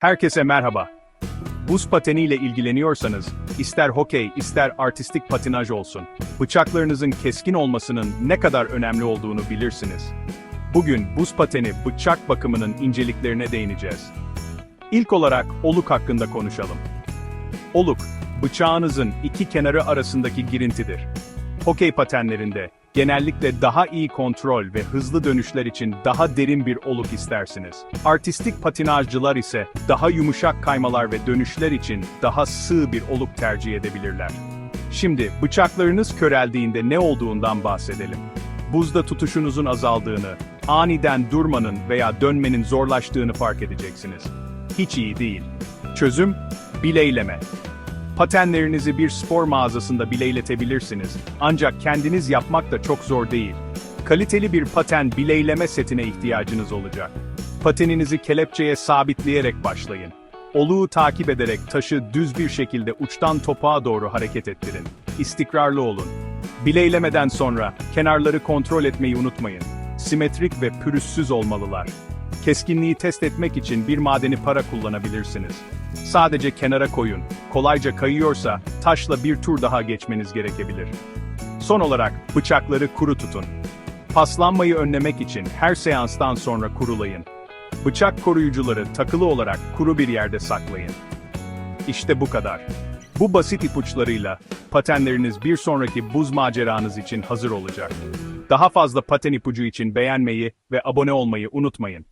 Herkese merhaba. Buz pateniyle ilgileniyorsanız, ister hokey ister artistik patinaj olsun, bıçaklarınızın keskin olmasının ne kadar önemli olduğunu bilirsiniz. Bugün buz pateni bıçak bakımının inceliklerine değineceğiz. İlk olarak oluk hakkında konuşalım. Oluk, bıçağınızın iki kenarı arasındaki girintidir. Hokey patenlerinde genellikle daha iyi kontrol ve hızlı dönüşler için daha derin bir oluk istersiniz. Artistik patinajcılar ise daha yumuşak kaymalar ve dönüşler için daha sığ bir oluk tercih edebilirler. Şimdi bıçaklarınız köreldiğinde ne olduğundan bahsedelim. Buzda tutuşunuzun azaldığını, aniden durmanın veya dönmenin zorlaştığını fark edeceksiniz. Hiç iyi değil. Çözüm, bileyleme. Patenlerinizi bir spor mağazasında bileyletebilirsiniz. Ancak kendiniz yapmak da çok zor değil. Kaliteli bir paten bileyleme setine ihtiyacınız olacak. Pateninizi kelepçeye sabitleyerek başlayın. Oluğu takip ederek taşı düz bir şekilde uçtan topağa doğru hareket ettirin. İstikrarlı olun. Bileylemeden sonra kenarları kontrol etmeyi unutmayın. Simetrik ve pürüzsüz olmalılar. Keskinliği test etmek için bir madeni para kullanabilirsiniz. Sadece kenara koyun. Kolayca kayıyorsa taşla bir tur daha geçmeniz gerekebilir. Son olarak bıçakları kuru tutun. Paslanmayı önlemek için her seanstan sonra kurulayın. Bıçak koruyucuları takılı olarak kuru bir yerde saklayın. İşte bu kadar. Bu basit ipuçlarıyla patenleriniz bir sonraki buz maceranız için hazır olacak. Daha fazla paten ipucu için beğenmeyi ve abone olmayı unutmayın.